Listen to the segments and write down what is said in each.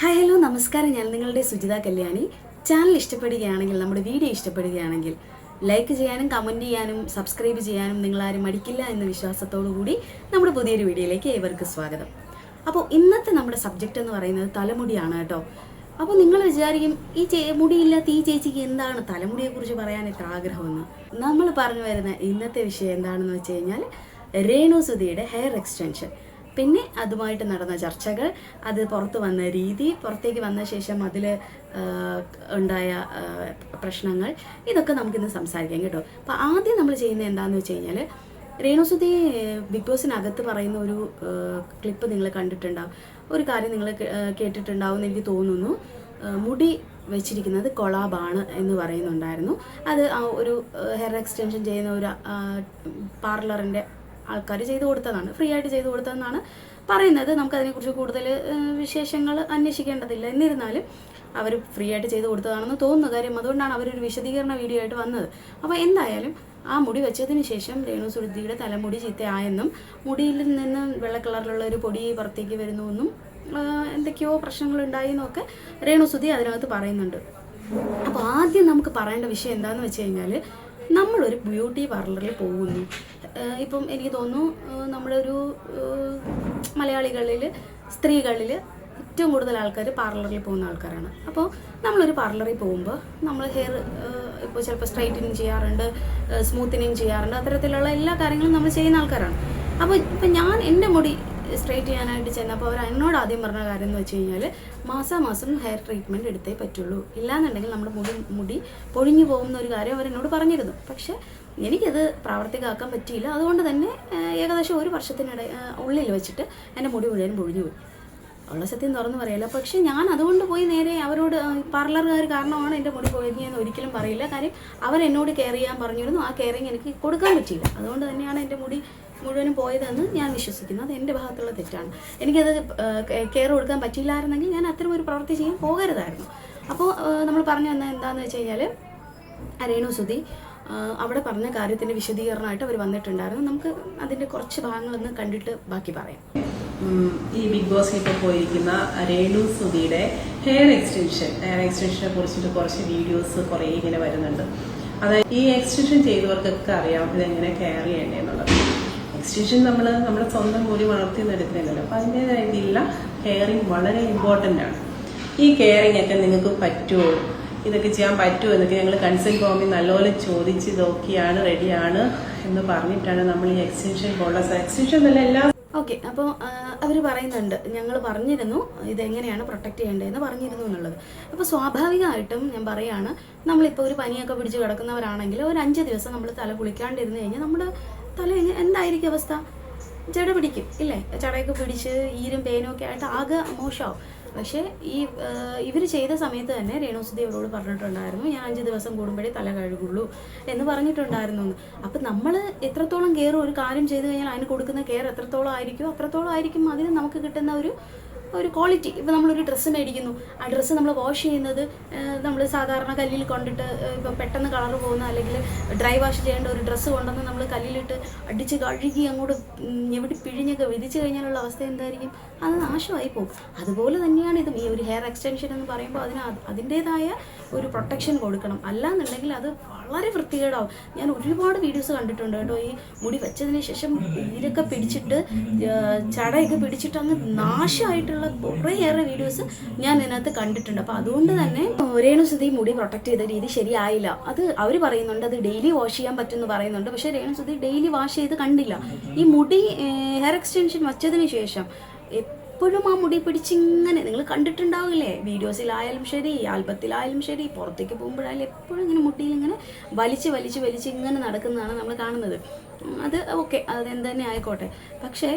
Hi hello നമസ്കാരം. ഞാൻ നിങ്ങളുടെ സുജിത കല്യാണി. ചാനൽ ഇഷ്ടപ്പെടുകയാണെങ്കിൽ നമ്മുടെ വീഡിയോ ഇഷ്ടപ്പെടുകയാണെങ്കിൽ ലൈക്ക് ചെയ്യാനും കമന്റ് ചെയ്യാനും സബ്സ്ക്രൈബ് ചെയ്യാനും നിങ്ങളാരും മടിക്കില്ല എന്ന വിശ്വാസത്തോടു കൂടി നമ്മുടെ പുതിയൊരു വീഡിയോയിലേക്ക് ഏവർക്ക് സ്വാഗതം. അപ്പോൾ ഇന്നത്തെ നമ്മുടെ സബ്ജക്റ്റ് എന്ന് പറയുന്നത് തലമുടിയാണ് കേട്ടോ. അപ്പോൾ നിങ്ങൾ വിചാരിക്കും ഈ ചേ മുടിയില്ലാത്ത ഈ ചേച്ചിക്ക് എന്താണ് തലമുടിയെക്കുറിച്ച് പറയാൻ എത്ര ആഗ്രഹമെന്ന്? നമ്മൾ പറഞ്ഞു വരുന്ന ഇന്നത്തെ വിഷയം എന്താണെന്ന് വെച്ച് കഴിഞ്ഞാൽ രേണു സുധിയുടെ ഹെയർ എക്സ്റ്റൻഷൻ പിന്നെ അതുമായിട്ട് നടന്ന ചർച്ചകൾ അത് പുറത്ത് വന്ന രീതി പുറത്തേക്ക് വന്ന ശേഷം അതിൽ ഉണ്ടായ പ്രശ്നങ്ങൾ ഇതൊക്കെ നമുക്കിന്ന് സംസാരിക്കാം കേട്ടോ. അപ്പോൾ ആദ്യം നമ്മൾ ചെയ്യുന്നത് എന്താണെന്ന് വെച്ച് കഴിഞ്ഞാൽ രേണുസുതി ബിഗ് ബോസിനകത്ത് പറയുന്ന ഒരു ക്ലിപ്പ് നിങ്ങൾ കണ്ടിട്ടുണ്ടാവും. ഒരു കാര്യം നിങ്ങൾ കേട്ടിട്ടുണ്ടാവും എന്ന് എനിക്ക് തോന്നുന്നു. മുടി വെച്ചിരിക്കുന്നത് കൊളാബാണ് എന്ന് പറയുന്നുണ്ടായിരുന്നു. അത് ആ ഒരു ഹെയർ എക്സ്റ്റൻഷൻ ചെയ്യുന്ന ഒരു പാർലറിന്റെ ആൾക്കാർ ചെയ്തു കൊടുത്തതാണ് ഫ്രീ ആയിട്ട് ചെയ്തു കൊടുത്തതെന്നാണ് പറയുന്നത്. നമുക്കതിനെക്കുറിച്ച് കൂടുതൽ വിശേഷങ്ങൾ അന്വേഷിക്കേണ്ടതില്ല. എന്നിരുന്നാലും അവർ ഫ്രീ ആയിട്ട് ചെയ്തു കൊടുത്തതാണെന്ന് തോന്നുന്നു. കാര്യം അതുകൊണ്ടാണ് അവരൊരു വിശദീകരണ വീഡിയോ ആയിട്ട് വന്നത്. അപ്പോൾ എന്തായാലും ആ മുടി വെച്ചതിന് ശേഷം രേണു സുരുദ്ധിയുടെ തലമുടി ചീത്തയായെന്നും മുടിയിൽ നിന്ന് വെള്ള കളറിലുള്ള ഒരു പൊടി പുറത്തേക്ക് വരുന്നുവെന്നും എന്തൊക്കെയോ പ്രശ്നങ്ങൾ രേണു സുധി അതിനകത്ത് പറയുന്നുണ്ട്. അപ്പോൾ ആദ്യം നമുക്ക് പറയേണ്ട വിഷയം എന്താണെന്ന് വെച്ച് കഴിഞ്ഞാൽ നമ്മളൊരു ബ്യൂട്ടി പാർലറിൽ പോകുന്നു. ഇപ്പം എനിക്ക് തോന്നുന്നു നമ്മളൊരു മലയാളികളിൽ സ്ത്രീകളിൽ ഏറ്റവും കൂടുതൽ ആൾക്കാർ പാർലറിൽ പോകുന്ന ആൾക്കാരാണ്. അപ്പോൾ നമ്മളൊരു പാർലറിൽ പോകുമ്പോൾ നമ്മൾ ഹെയർ ഇപ്പോൾ ചിലപ്പോൾ സ്ട്രൈറ്റനിങ് ചെയ്യാറുണ്ട് സ്മൂത്തനിങ് ചെയ്യാറുണ്ട് അത്തരത്തിലുള്ള എല്ലാ കാര്യങ്ങളും നമ്മൾ ചെയ്യുന്ന ആൾക്കാരാണ്. അപ്പോൾ ഇപ്പം ഞാൻ എന്റെ മുടി സ്ട്രൈറ്റ് ചെയ്യാനായിട്ട് ചെന്നപ്പോൾ അവർ എന്നോട് ആദ്യം പറഞ്ഞ കാര്യം എന്ന് വെച്ച് കഴിഞ്ഞാൽ മാസാമാസം ഹെയർ ട്രീറ്റ്മെന്റ് എടുത്തേ പറ്റുള്ളൂ. ഇല്ലാന്നുണ്ടെങ്കിൽ നമ്മുടെ മുടി മുടി പൊഴിഞ്ഞു പോകുന്ന ഒരു കാര്യം അവർ എന്നോട് പറഞ്ഞിരുന്നു. പക്ഷേ എനിക്കത് പ്രാവർത്തികമാക്കാൻ പറ്റിയില്ല. അതുകൊണ്ട് തന്നെ ഏകദേശം ഒരു വർഷത്തിനിടെ ഉള്ളിൽ വെച്ചിട്ട് എന്റെ മുടി മുഴുവൻ പൊഴിഞ്ഞു പോയി. ഉള്ള സത്യം തുറന്നു പറയില്ല. പക്ഷെ ഞാൻ അതുകൊണ്ട് പോയി നേരെ അവരോട് പാർലറുകാർ കാരണമാണ് എന്റെ മുടി പൊഴിഞ്ഞതെന്ന് ഒരിക്കലും പറയില്ല. കാര്യം അവരെന്നോട് കെയർ ചെയ്യാൻ പറഞ്ഞിരുന്നു. ആ കെയറിങ് എനിക്ക് കൊടുക്കാൻ പറ്റിയില്ല. അതുകൊണ്ട് തന്നെയാണ് എന്റെ മുടി മുഴുവനും പോയതെന്ന് ഞാൻ വിശ്വസിക്കുന്നു. അത് എന്റെ ഭാഗത്തുള്ള തെറ്റാണ്. എനിക്കത് കെയർ കൊടുക്കാൻ പറ്റിയില്ലായിരുന്നെങ്കിൽ ഞാൻ അത്തരം ഒരു പ്രവൃത്തി ചെയ്യാൻ പോകരുതായിരുന്നു. അപ്പോൾ നമ്മൾ പറഞ്ഞു വന്ന എന്താണെന്ന് വെച്ച് കഴിഞ്ഞാൽ രേണു സുധി അവിടെ പറഞ്ഞ കാര്യത്തിന്റെ വിശദീകരണമായിട്ട് അവർ വന്നിട്ടുണ്ടായിരുന്നു. നമുക്ക് അതിന്റെ കുറച്ച് ഭാഗങ്ങളൊന്ന് കണ്ടിട്ട് ബാക്കി പറയാം. ഈ ബിഗ് ബോസ് ഇപ്പോൾ പോയിരിക്കുന്ന രേണു സുധിയുടെ ഹെയർ എക്സ്റ്റൻഷൻ ഹെയർ എക്സ്റ്റൻഷനെ കുറിച്ചിട്ട് കുറച്ച് വീഡിയോസ് കുറേ ഇങ്ങനെ വരുന്നുണ്ട്. അതായത് ഈ എക്സ്റ്റൻഷൻ ചെയ്തവർക്കൊക്കെ അറിയാം ഇതെങ്ങനെ കെയർ ചെയ്യേണ്ടതെന്നുള്ളത് എക്സ്റ്റൻഷൻ നമ്മൾ നമ്മുടെ സ്വന്തം കൂടി വളർത്തിയെന്നെടുക്കുന്നില്ലല്ലോ അപ്പം അതിന്റെതായിട്ടുള്ള കെയറിങ് വളരെ ഇമ്പോർട്ടന്റ് ആണ്. ഈ കെയറിങ് ഒക്കെ നിങ്ങൾക്ക് പറ്റുമോ? ഇതൊക്കെ ചെയ്യാൻ പറ്റുമോ? എന്നൊക്കെ ഞങ്ങൾ കൺസൾട്ട് ഫോമിൽ നല്ലപോലെ ചോദിച്ച് നോക്കിയാണ് റെഡിയാണ് എന്ന് പറഞ്ഞിട്ടാണ് നമ്മൾ ഈ എക്സ്റ്റൻഷൻ പോലുള്ള എക്സ്റ്റൻഷൻ എന്നല്ല എല്ലാ ഓക്കെ അപ്പോൾ അവർ പറയുന്നുണ്ട്. ഞങ്ങൾ പറഞ്ഞിരുന്നു ഇതെങ്ങനെയാണ് പ്രൊട്ടക്ട് ചെയ്യേണ്ടതെന്ന് പറഞ്ഞിരുന്നു എന്നുള്ളത്. അപ്പോൾ സ്വാഭാവികമായിട്ടും ഞാൻ പറയാണ് നമ്മളിപ്പോൾ ഒരു പനിയൊക്കെ പിടിച്ച് കിടക്കുന്നവരാണെങ്കിൽ ഒരു അഞ്ച് ദിവസം നമ്മൾ തല കുളിക്കാണ്ടിരുന്ന് കഴിഞ്ഞാൽ നമ്മുടെ തല എന്തായിരിക്കും അവസ്ഥ? ജട പിടിക്കും ഇല്ലേ? ചടയൊക്കെ പിടിച്ച് ഈരും പേനും ഒക്കെ ആയിട്ട് ആകെ മോശമാവും. പക്ഷേ ഈ ഇവർ ചെയ്ത സമയത്ത് തന്നെ രേണുസുദ്ധി അവരോട് പറഞ്ഞിട്ടുണ്ടായിരുന്നു ഞാൻ അഞ്ച് ദിവസം കൂടുമ്പോഴേ തല കഴുകുള്ളൂ എന്ന് പറഞ്ഞിട്ടുണ്ടായിരുന്നു. എന്ന്. അപ്പം നമ്മൾ എത്രത്തോളം കെയർ ഒരു കാര്യം ചെയ്തു കഴിഞ്ഞാൽ അതിന് കൊടുക്കുന്ന കെയർ എത്രത്തോളം ആയിരിക്കും അത്രത്തോളം ആയിരിക്കും അതിന് നമുക്ക് കിട്ടുന്ന ഒരു ഒരു ക്വാളിറ്റി ഇപ്പോൾ നമ്മളൊരു ഡ്രസ്സ് മേടിക്കുന്നു. ആ ഡ്രസ്സ് നമ്മൾ വാഷ് ചെയ്യുന്നത് നമ്മൾ സാധാരണ കല്ലിൽ കൊണ്ടിട്ട് ഇപ്പോൾ പെട്ടെന്ന് കളർ പോകുന്ന അല്ലെങ്കിൽ ഡ്രൈ വാഷ് ചെയ്യേണ്ട ഒരു ഡ്രസ്സ് കൊണ്ടുവന്ന് നമ്മൾ കല്ലിലിട്ട് അടിച്ച് കഴുകി അങ്ങോട്ട് എവിടെ പിഴിഞ്ഞൊക്കെ വിധിച്ച് കഴിഞ്ഞാലുള്ള അവസ്ഥ എന്തായിരിക്കും? അത് നാശമായി പോകും. അതുപോലെ തന്നെയാണ് ഇതും. ഈ ഒരു ഹെയർ എക്സ്റ്റൻഷൻ എന്ന് പറയുമ്പോൾ അതിന് അതിന്റേതായ ഒരു പ്രൊട്ടക്ഷൻ കൊടുക്കണം. അല്ലാന്നുണ്ടെങ്കിൽ അത് വളരെ വൃത്തികേടാവും. ഞാൻ ഒരുപാട് വീഡിയോസ് കണ്ടിട്ടുണ്ട് കേട്ടോ. ഈ മുടി വെച്ചതിന് ശേഷം ഈരൊക്കെ പിടിച്ചിട്ട് ചടയൊക്കെ പിടിച്ചിട്ട് അങ്ങ് നാശമായിട്ടുള്ള കുറേയേറെ വീഡിയോസ് ഞാൻ ഇതിനകത്ത് കണ്ടിട്ടുണ്ട്. അപ്പോൾ അതുകൊണ്ട് തന്നെ രേണുസുതി മുടി പ്രൊട്ടക്ട് ചെയ്ത രീതി ശരിയായില്ല. അത് അവർ പറയുന്നുണ്ട് അത് ഡെയിലി വാഷ് ചെയ്യാൻ പറ്റുമെന്ന് പറയുന്നുണ്ട്. പക്ഷേ രേണുസുതി ഡെയിലി വാഷ് ചെയ്ത് കണ്ടില്ല. ഈ മുടി ഹെയർ എക്സ്റ്റൻഷൻ വച്ചതിന് ശേഷം എപ്പോഴും ആ മുടി പിടിച്ചിങ്ങനെ നിങ്ങൾ കണ്ടിട്ടുണ്ടാവില്ലേ? വീഡിയോസിലായാലും ശരി ആൽബത്തിലായാലും ശരി പുറത്തേക്ക് പോകുമ്പോഴായാലും എപ്പോഴും ഇങ്ങനെ മുടിയിൽ ഇങ്ങനെ വലിച്ച് വലിച്ച് വലിച്ച് ഇങ്ങനെ നടക്കുന്നതാണ് നമ്മൾ കാണുന്നത്. അത് ഓക്കെ അതെന്ത് തന്നെ ആയിക്കോട്ടെ. പക്ഷേ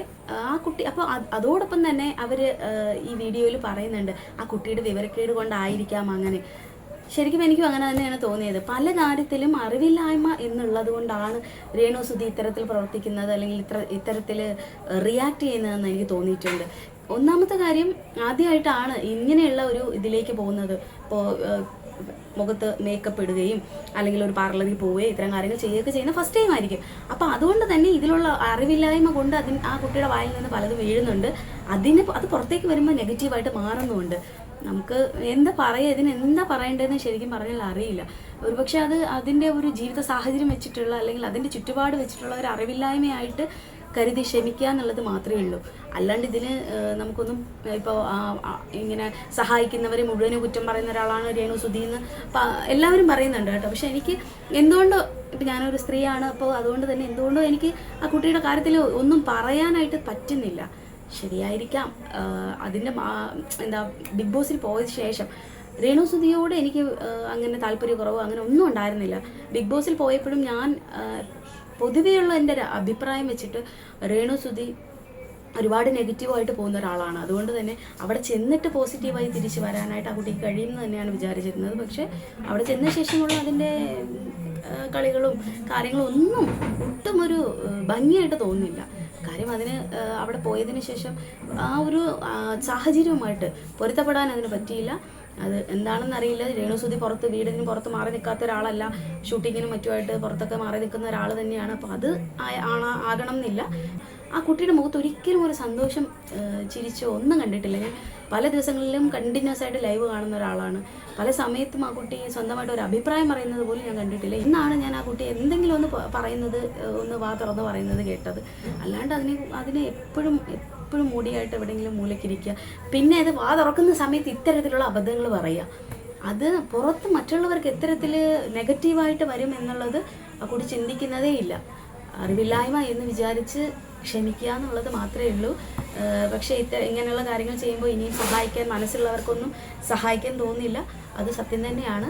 ആ കുട്ടി അപ്പോൾ അതോടൊപ്പം തന്നെ അവർ ഈ വീഡിയോയിൽ പറയുന്നുണ്ട് ആ കുട്ടിയുടെ വിവരക്കേട് കൊണ്ടായിരിക്കാം അങ്ങനെ. ശരിക്കും എനിക്കും അങ്ങനെ തന്നെയാണ് തോന്നിയത്. പല കാര്യത്തിലും അറിവില്ലായ്മ എന്നുള്ളത് കൊണ്ടാണ് രേണു സുധി ഇത്തരത്തിൽ പ്രവർത്തിക്കുന്നത് അല്ലെങ്കിൽ ഇത്ര ഇത്തരത്തിൽ റിയാക്ട് ചെയ്യുന്നതെന്ന് എനിക്ക് തോന്നിയിട്ടുണ്ട്. ഒന്നാമത്തെ കാര്യം ആദ്യമായിട്ടാണ് ഇങ്ങനെയുള്ള ഒരു ഇതിലേക്ക് പോകുന്നത്. ഇപ്പോൾ മുഖത്ത് മേക്കപ്പ് ഇടുകയും അല്ലെങ്കിൽ ഒരു പാർലറിൽ പോവുകയും ഇത്തരം കാര്യങ്ങൾ ചെയ്യുകയൊക്കെ ചെയ്യുന്ന ഫസ്റ്റ് ടൈം ആയിരിക്കും. അപ്പോൾ അതുകൊണ്ട് തന്നെ ഇതിലുള്ള അറിവില്ലായ്മ കൊണ്ട് അതിന് ആ കുട്ടിയുടെ വായിൽ നിന്ന് പലതും വീഴുന്നുണ്ട്. അതിന് അത് പുറത്തേക്ക് വരുമ്പോൾ നെഗറ്റീവായിട്ട് മാറുന്നുണ്ട് നമുക്ക് എന്താ പറയുക ഇതിന് എന്താ പറയേണ്ടതെന്ന് ശരിക്കും പറഞ്ഞാൽ അറിയില്ല. ഒരുപക്ഷെ അത് അതിന്റെ ഒരു ജീവിത സാഹചര്യം വെച്ചിട്ടുള്ള അല്ലെങ്കിൽ അതിന്റെ ചുറ്റുപാട് വെച്ചിട്ടുള്ള ഒരു അറിവില്ലായ്മയായിട്ട് കരുതി ക്ഷമിക്കുക എന്നുള്ളത് മാത്രമേ ഉള്ളൂ. അല്ലാണ്ട് ഇതിന് നമുക്കൊന്നും ഇപ്പോൾ ഇങ്ങനെ സഹായിക്കുന്നവരെ മുഴുവനും കുറ്റം പറയുന്ന ഒരാളാണ് രേണു സുധി എന്ന് എല്ലാവരും പറയുന്നുണ്ട് കേട്ടോ. പക്ഷെ എനിക്ക് എന്തുകൊണ്ടോ ഇപ്പം ഞാനൊരു സ്ത്രീയാണ് അപ്പോൾ അതുകൊണ്ട് തന്നെ എന്തുകൊണ്ടോ എനിക്ക് ആ കുട്ടിയുടെ കാര്യത്തിൽ ഒന്നും പറയാനായിട്ട് പറ്റുന്നില്ല. ശരിയായിരിക്കാം. അതിന്റെ എന്താ ബിഗ് ബോസിൽ പോയതിന് ശേഷം രേണു സുധിയോട് എനിക്ക് അങ്ങനെ താല്പര്യക്കുറവോ അങ്ങനെ ഒന്നും ഉണ്ടായിരുന്നില്ല. ബിഗ് ബോസിൽ പോയപ്പോഴും ഞാൻ പൊതുവെയുള്ള എന്റെ ഒരു അഭിപ്രായം വെച്ചിട്ട് രേണു സുധി ഒരുപാട് നെഗറ്റീവായിട്ട് പോകുന്ന ഒരാളാണ്. അതുകൊണ്ട് തന്നെ അവിടെ ചെന്നിട്ട് പോസിറ്റീവായി തിരിച്ച് വരാനായിട്ട് ആ കുട്ടിക്ക് കഴിയുമെന്ന് തന്നെയാണ് വിചാരിച്ചിരുന്നത്. പക്ഷേ അവിടെ ചെന്ന ശേഷമുള്ള അതിന്റെ കളികളും കാര്യങ്ങളും ഒന്നും ഒട്ടും ഒരു ഭംഗിയായിട്ട് തോന്നുന്നില്ല. കാര്യം അതിന് അവിടെ പോയതിന് ശേഷം ആ ഒരു സാഹചര്യവുമായിട്ട് പൊരുത്തപ്പെടാൻ അതിന് പറ്റിയില്ല. അത് എന്താണെന്ന് അറിയില്ല. രേണുസുതി പുറത്ത് വീടിന് പുറത്ത് മാറി നിൽക്കാത്ത ഒരാളല്ല. ഷൂട്ടിങ്ങിനും മറ്റുമായിട്ട് പുറത്തൊക്കെ മാറി നിൽക്കുന്ന ഒരാൾ തന്നെയാണ്. അപ്പോൾ അത് ആണ് ആകണം എന്നില്ല. ആ കുട്ടിയുടെ മുഖത്ത് ഒരിക്കലും ഒരു സന്തോഷം ചിരിച്ചോ ഒന്നും കണ്ടിട്ടില്ല. ഞാൻ പല ദിവസങ്ങളിലും കണ്ടിന്യൂസ് ആയിട്ട് ലൈവ് കാണുന്ന ഒരാളാണ്. പല സമയത്തും ആ കുട്ടി സ്വന്തമായിട്ട് ഒരു അഭിപ്രായം പറയുന്നത് പോലും ഞാൻ കണ്ടിട്ടില്ല. ഇന്നാണ് ഞാൻ ആ കുട്ടി എന്തെങ്കിലും ഒന്ന് പറയുന്നത് ഒന്ന് വാ തുറന്ന് പറയുന്നത് കേട്ടത്. അല്ലാണ്ട് അതിനെ അതിനെ എപ്പോഴും എപ്പോഴും മൂടിയായിട്ട് എവിടെയെങ്കിലും മൂലക്കിരിക്കുക പിന്നെ അത് വാ തുറക്കുന്ന സമയത്ത് ഇത്തരത്തിലുള്ള അബദ്ധങ്ങൾ പറയുക. അത് പുറത്ത് മറ്റുള്ളവർക്ക് എത്തരത്തിൽ നെഗറ്റീവായിട്ട് വരും എന്നുള്ളത് കൂടി ചിന്തിക്കുന്നതേ ഇല്ല. അറിവില്ലായ്മ എന്ന് വിചാരിച്ച് ക്ഷമിക്കുക എന്നുള്ളത് മാത്രമേ ഉള്ളൂ. പക്ഷേ ഇത്ത ഇങ്ങനെയുള്ള കാര്യങ്ങൾ ചെയ്യുമ്പോൾ ഇനിയും സഹായിക്കാൻ മനസ്സുള്ളവർക്കൊന്നും സഹായിക്കാൻ തോന്നില്ല അത് സത്യം തന്നെയാണ്.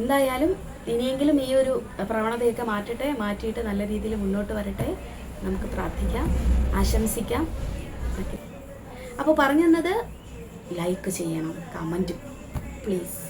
എന്തായാലും ഇനിയെങ്കിലും ഈ ഒരു പ്രവണതയൊക്കെ മാറ്റട്ടെ മാറ്റിയിട്ട് നല്ല രീതിയിൽ മുന്നോട്ട് വരട്ടെ. നമുക്ക് പ്രാർത്ഥിക്കാം ആശംസിക്കാം. അപ്പോൾ പറഞ്ഞു തന്നത് ലൈക്ക് ചെയ്യണം കമന്റും പ്ലീസ്